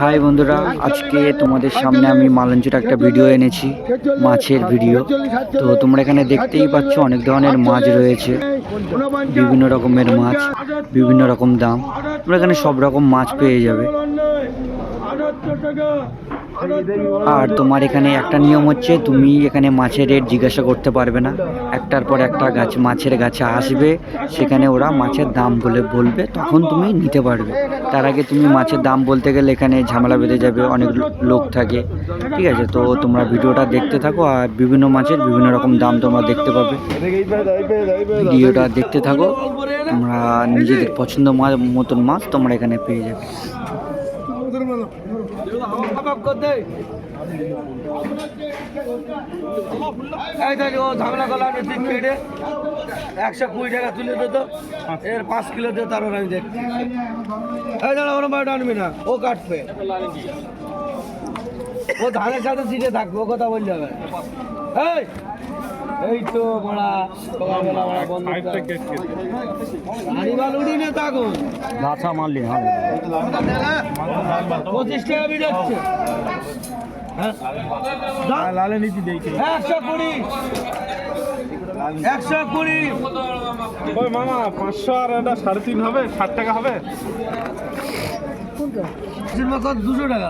High বন্ধুরা। আজকে তোমাদের সামনে আমি মালঞ্চের একটা ভিডিও এনেছি, মাছের ভিডিও তো তোমরা এখানে দেখতেই পাচ্ছ অনেক ধরনের মাছ রয়েছে। বিভিন্ন রকমের মাছ, বিভিন্ন রকম দাম। তোমরা এখানে সব রকম মাছ পেয়ে যাবে। আর তোমার এখানে একটা নিয়ম হচ্ছে, তুমি এখানে মাছের রেট জিজ্ঞাসা করতে পারবে না। একটার পর একটা গাছ, মাছের গাছে আসবে, সেখানে ওরা মাছের দাম বলে বলবে, তখন তুমি নিতে পারবে। তার আগে তুমি মাছের দাম বলতে গেলে এখানে ঝামেলা বেঁধে যাবে, অনেক লোক থাকে। ঠিক আছে, তো তোমরা ভিডিওটা দেখতে থাকো, আর বিভিন্ন মাছের বিভিন্ন রকম দাম তোমরা দেখতে পাবে। ভিডিওটা দেখতে থাকো, তোমরা নিজেদের পছন্দ মতন মাছ তোমরা এখানে পেয়ে যাবে। ঝামেলা একশো কুড়ি টাকা তুলে দিত এর পাঁচ কিলো দিয়ে তারপর আমি দেখছি। এই দাঁড়া ওরম বাড়িটা আনবি না ও কাটবে। ও ধানের সাথে সিটে থাকবে ও কথা বলতে হবে। এই এই তো বড়া বন্ধ বাল গাছা মারলি হ্যাঁ। পঁচিশ টাকা বিট হচ্ছে হ্যাঁ। লালে দেখি একশো কুড়ি। একশো কুড়ি। ওই মামা পাঁচশো আর এটা সাড়ে তিন হবে ষাট টাকা হবে। কত দুশো টাকা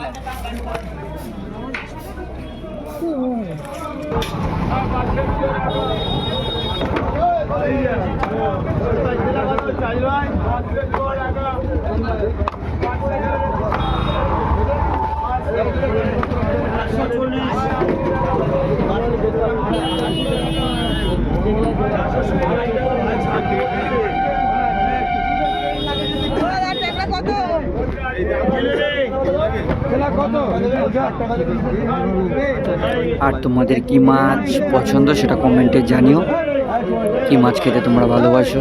আর তোমাদের কি মাছ পছন্দ সেটা কমেন্টে জানিও। কি মাছ খেতে তোমরা ভালোবাসো?